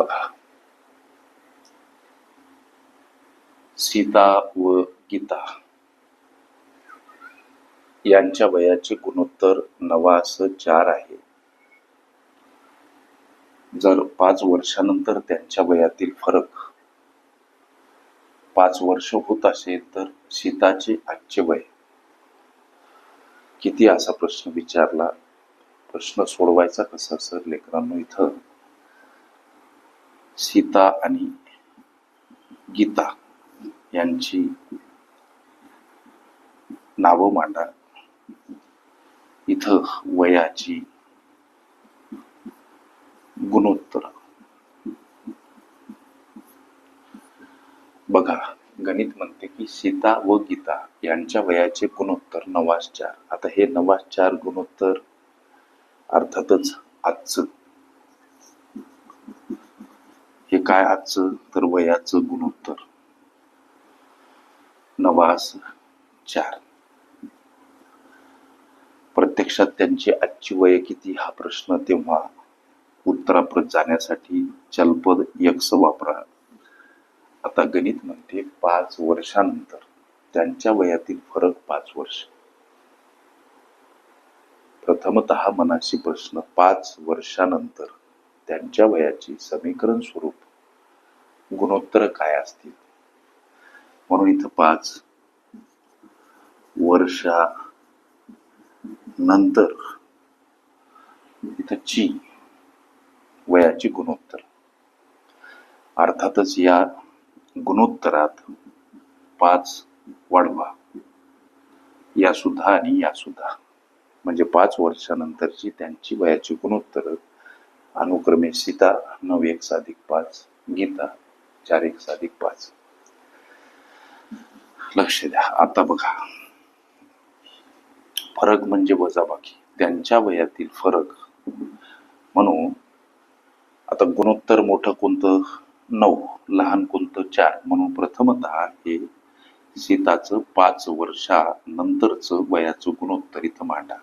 बघा. सीता व गीता यांच्या वयाचे गुणोत्तर नवास चार आहे. जर पाच वर्षानंतर त्यांच्या वयातील फरक पाच वर्ष होत असेल तर सीताचे आजचे वय किती असा प्रश्न विचारला? प्रश्न सोडवायचा कसा सर? लेकरांनो इथं सीता आणि गीता यांची नावं मांडा. इथं वयाची गुणोत्तर. बघा गणित म्हणते की सीता व गीता यांच्या वयाचे गुणोत्तर नवास चार. आता हे नवास चार गुणोत्तर अर्थातच आजचं हे काय आजचं तर वयाचं गुणोत्तर? नवास चार. प्रत्यक्षात त्यांची आजची वय किती? हा प्रश्न तेव्हा उत्तराप्रत जाण्यासाठी चलपद यक्स वापरा. आता गणित म्हणते पाच वर्षानंतर त्यांच्या वयातील फरक पाच वर्ष. प्रथमत मनाशी प्रश्न पाच वर्षानंतर त्यांच्या वयाची समीकरण स्वरूप. गुणोत्तर काय असतील? म्हणून इथं पाच वर्षा नंतर इथं ची वयाची गुणोत्तर. अर्थातच या गुणोत्तरात पाच वाढवा. या सुद्धा आणि या सुद्धा. म्हणजे पाच वर्षानंतरची त्यांची वयाची गुणोत्तर अनुक्रमे सीता नऊ एक साधिक पाच गीता चार एक साधिक पाच. लक्ष द्या. आता बघा. फरक म्हणजे वजाबाकी. त्यांच्या वयातील फरक. म्हणून आता गुणोत्तर मोठं कोणतं? नऊ. लहान कोणतं? चार. म्हणून प्रथमत हे सीताचं पाच वर्षानंतरचं वयाचं गुणोत्तर इथं मांडा.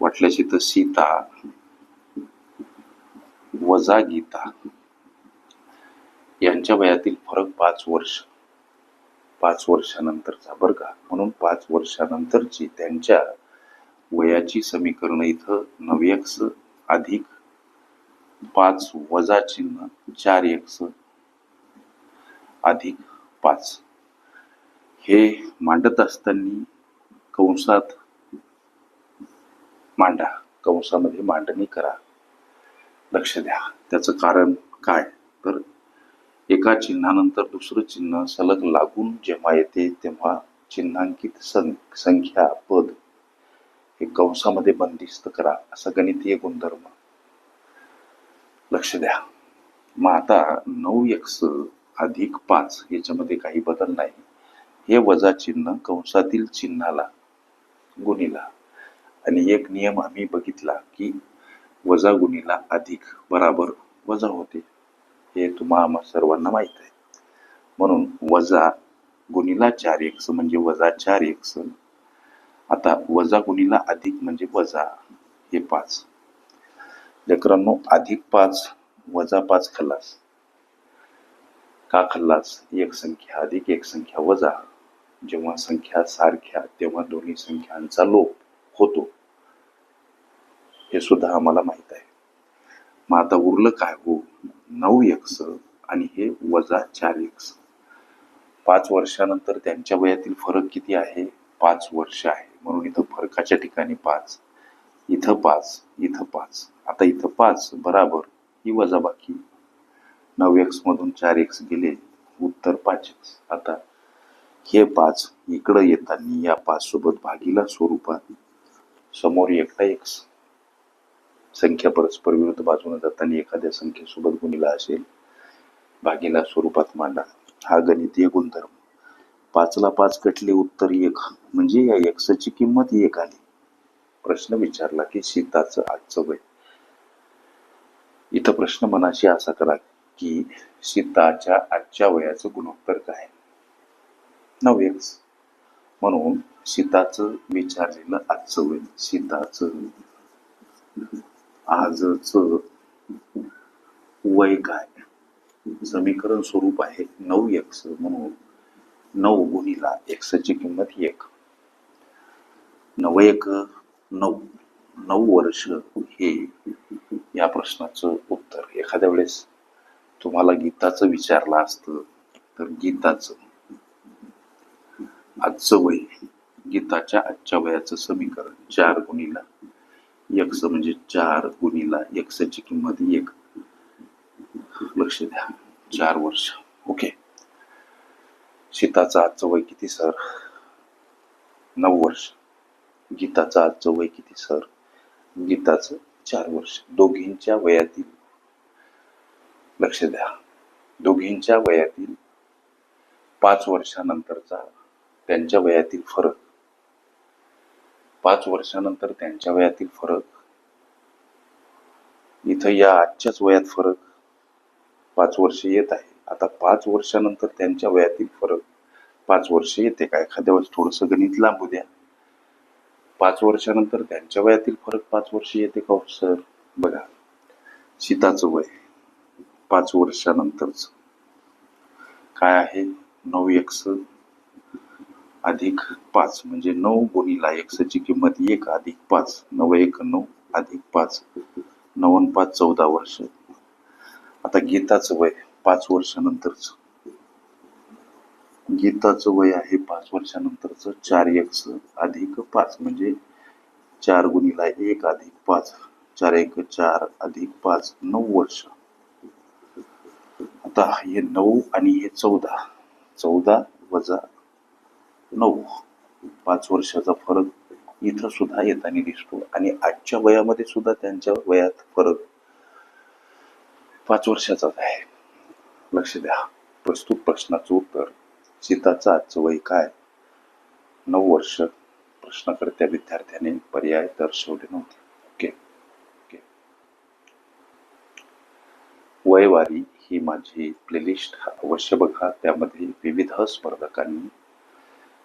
वाटल्यास इथं सीता वजा गीता यांच्या वयातील फरक पाच वर्ष. पाच वर्षानंतरचा बरं का. म्हणून पाच वर्षानंतरची त्यांच्या वयाची समीकरण इथं नव्यक्स अधिक पाच वजा चिन्ह चार एक्स अधिक पाच. हे मांडत असताना कंसात मांडा. कंसामध्ये मांडणी करा. लक्ष द्या. त्याचं कारण काय? तर एका चिन्हानंतर दुसरं चिन्ह सलग लागून जेव्हा येते तेव्हा चिन्हांकित सं संख्या पद हे कंसामध्ये बंदिस्त करा. असा गणितीय गुणधर्म. लक्ष द्या. मग आता नऊ एक्स अधिक पाच याच्यामध्ये काही बदल नाही. हे वजा चिन्ह कंसातील चिन्हाला गुणीला. आणि एक नियम आम्ही बघितला की वजा गुणीला अधिक बराबर वजा होते. हे तुम्हा आम्हा सर्वांना माहीत आहे. म्हणून वजा गुणीला चार एक्स म्हणजे वजा चार एक्स आता वजा गुणीला अधिक म्हणजे वजा हे पाच. लेकरांनो अधिक पाच वजा पाच खल्लास. का खल्लास? एक संख्या अधिक एक संख्या वजा. जेव्हा संख्या सारख्या तेव्हा दोन्ही संख्यांचा लोप होतो. हे सुद्धा आम्हाला माहीत आहे. मग आता उरलं काय हो? नऊ एक्स आणि हे वजा चार एक्स पाच वर्षानंतर त्यांच्या वयातील फरक किती आहे? पाच वर्ष आहे. म्हणून इथं फरकाच्या ठिकाणी पाच. इथं पाच इथं पाच. आता इथं पाच बराबर ही वजाबाकी नऊ एक्स मधून चार एक्स गेले उत्तर पाच एक्स आता हे पाच इकडं येताना या पाच सोबत भागीला स्वरूपात. समोर एकटा एक्स संख्या परस्पर विरुद्ध बाजूने जाताना एखाद्या संख्येसोबत गुणिला असेल भागीला स्वरूपात मांडा. हा गणितीय गुणधर्म. पाचला पाच कटले उत्तर एक. म्हणजे या एक्सची किंमत एक आली. प्रश्न विचारला की सीताचं आजचं वय. इथं प्रश्न मनाशी असा करा की सीताच्या आजच्या वयाचं गुणोत्तर काय नऊ एक्स. म्हणून सीताचं विचारलेलं आजचं वय. सीताचं आजच वय काय? समीकरण स्वरूप आहे नऊ एक्स म्हणून नऊ गुणिला एक्सची किंमत एक. नव एक नऊ नऊ वर्ष हे या प्रश्नाचं उत्तर. एखाद्या वेळेस तुम्हाला गीताचं विचारलं असतं तर गीताचं आजचं वय गीताच्या आजच्या वयाचं समीकरण चार गुणिला एक्स म्हणजे चार गुणीला एक्सची किंमत एक. लक्ष द्या. चार वर्ष. ओके सीताचं आजचं वय किती सर? नऊ वर्ष. गीताचं आजचं वय किती सर? गीताचं चार वर्ष. दोघींच्या वयातील. लक्ष द्या. दोघींच्या वयातील पाच वर्षानंतरचा त्यांच्या वयातील फरक. पाच वर्षानंतर त्यांच्या वयातील फरक. इथं या आजच्याच वयात फरक. पाच वर्ष येत आहे. आता पाच वर्षानंतर त्यांच्या वयातील फरक. पाच वर्ष येते का? एखाद्या वेळेस थोडंसं गणित लांबू द्या. पाच वर्षानंतर त्यांच्या वयातील फरक पाच वर्ष येते का हो सर? बघा. सीताचं वय. पाच वर्षानंतरच. काय आहे? नऊ एक्स अधिक पाच म्हणजे नऊ गुणीला एक्सची किंमत एक अधिक पाच नऊ एक नऊ अधिक पाच. नवन पाच चौदा वर्ष. आता गीताचं वय पाच वर्षानंतरच. गीताचं वय आहे पाच वर्षानंतरच. चार एक्स अधिक पाच म्हणजे चार गुणीला एक अधिक पाच. चार एक चार अधिक पाच नऊ वर्ष. आता हे नऊ आणि हे चौदा. चौदा वजा नऊ पाच वर्षाचा फरक इथं सुद्धा येताना दिसतो. आणि आजच्या वयामध्ये सुद्धा त्यांच्या वयात फरक पाच वर्षाचाच आहे. लक्ष द्या. प्रस्तुत प्रश्नाचं उत्तर सीताचं आजचं वय काय? नऊ वर्ष प्रश्नकर्त्या विद्यार्थ्याने पर्याय दर्शवले नव्हते. ओके. ओके. वयवारी ही माझी प्लेलिस्ट अवश्य बघा. त्यामध्ये विविध स्पर्धकांनी